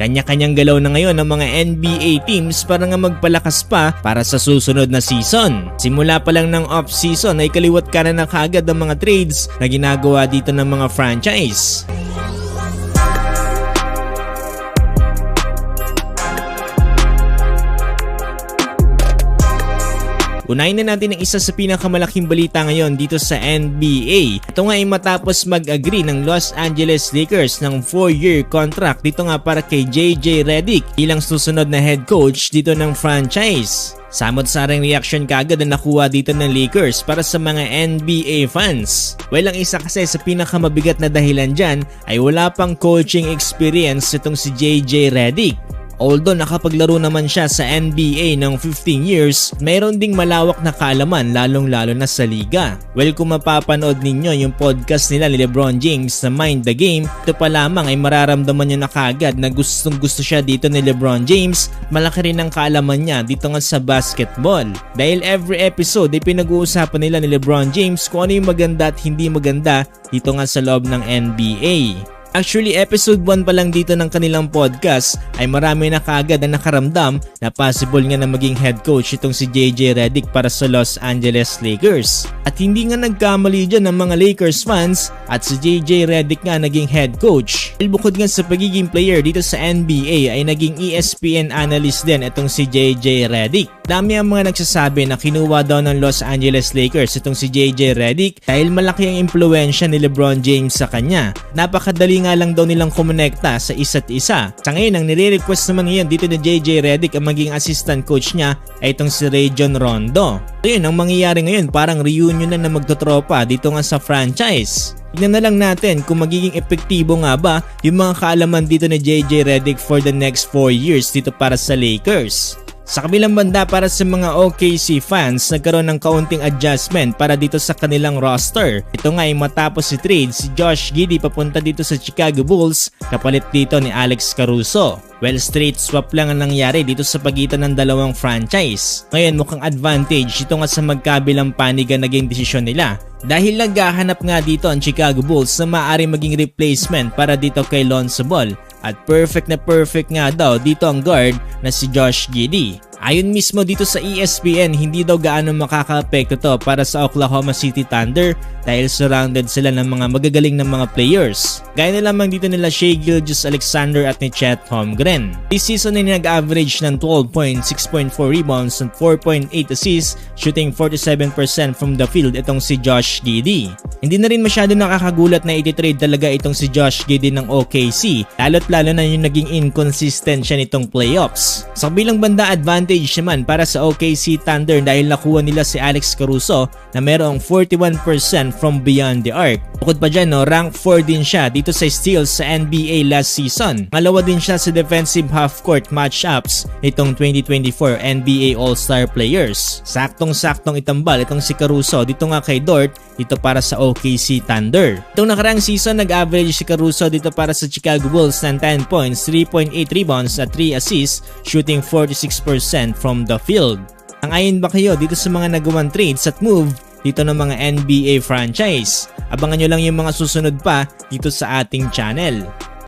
Kanya-kanyang galaw na ngayon ng mga NBA teams para nga magpalakas pa para sa susunod na season. Simula pa lang ng off-season ay kaliwat ka na kagad ang mga trades na ginagawa dito ng mga franchise. Unahin na natin ang isa sa pinakamalaking balita ngayon dito sa NBA. Ito nga ay matapos mag-agree ng Los Angeles Lakers ng 4-year contract dito nga para kay JJ Redick bilang susunod na head coach dito ng franchise. Samot-saring reaction kagad na nakuha dito ng Lakers para sa mga NBA fans. Well, ang isa kasi sa pinakamabigat na dahilan dyan ay wala pang coaching experience itong si JJ Redick. Although nakapaglaro naman siya sa NBA ng 15 years, mayroon ding malawak na kaalaman lalong lalo na sa liga. Well kung mapapanood ninyo yung podcast nila ni Lebron James na Mind the Game, ito pa lamang ay mararamdaman nyo na kagad na gustong gusto siya dito ni Lebron James, malaki rin ang kaalaman niya dito nga sa basketball. Dahil every episode ay pinag-uusapan nila ni Lebron James kung ano yung maganda at hindi maganda dito nga sa loob ng NBA. Actually, episode 1 pa lang dito ng kanilang podcast ay marami na kaagad ang nakaramdam na possible nga na maging head coach itong si JJ Redick para sa Los Angeles Lakers. At hindi nga nagkamali dyan ng mga Lakers fans at si JJ Redick nga naging head coach. Bukod nga sa pagiging player dito sa NBA ay naging ESPN analyst din itong si JJ Redick. Dami ang mga nagsasabi na kinuha daw ng Los Angeles Lakers itong si JJ Redick dahil malaki ang impluensya ni Lebron James sa kanya. Napakadali nga lang daw nilang kumonekta sa isa't isa. Sa ngayon, ang nire-request naman ngayon dito ni JJ Redick ang maging assistant coach niya ay itong si Rajon Rondo. Ayun, ang mangyayari ngayon parang reunion na na magtotropa dito nga sa franchise. Tignan na lang natin kung magiging epektibo nga ba yung mga kaalaman dito ni JJ Redick for the next 4 years dito para sa Lakers. Sa kabilang banda para sa mga OKC fans, nagkaroon ng kaunting adjustment para dito sa kanilang roster. Ito nga ay matapos si trade si Josh Giddey papunta dito sa Chicago Bulls kapalit dito ni Alex Caruso. Well, straight swap lang ang nangyari dito sa pagitan ng dalawang franchise. Ngayon mukhang advantage ito nga sa magkabilang panig ang naging desisyon nila. Dahil naghahanap nga dito ang Chicago Bulls na maaari maging replacement para dito kay Lonzo Ball at perfect na perfect nga daw dito ang guard na si Josh Giddey. Ayon mismo dito sa ESPN, hindi daw gaano makaka-apekto to para sa Oklahoma City Thunder dahil surrounded sila ng mga magagaling na mga players. Gaya na lamang dito nila Shea Gilgeous Alexander at ni Chet Holmgren. This season ay nag-average ng 12 points, 6.4 rebounds, and 4.8 assists, shooting 47% from the field itong si Josh Giddey. Hindi na rin masyado nakakagulat na ititrade talaga itong si Josh Giddey ng OKC, lalo't lalo na yung naging inconsistent siya nitong playoffs. Sa bilang banda advantage naman para sa OKC Thunder dahil nakuha nila si Alex Caruso na merong 41% from beyond the arc. Bukod pa dyan, no, rank 4 din siya dito sa steals sa NBA last season. Malawa din siya sa defensive half-court matchups nitong 2024 NBA All-Star Players. Saktong-saktong itambal itong si Caruso dito nga kay Dort dito para sa OKC Thunder. Itong nakaraang season, nag-average si Caruso dito para sa Chicago Bulls ng 10 points, 3.8 rebounds at 3 assists, shooting 46% from the field. Ang ayon ba kayo dito sa mga nagawang trades at move dito ng mga NBA franchise? Abangan nyo lang yung mga susunod pa dito sa ating channel.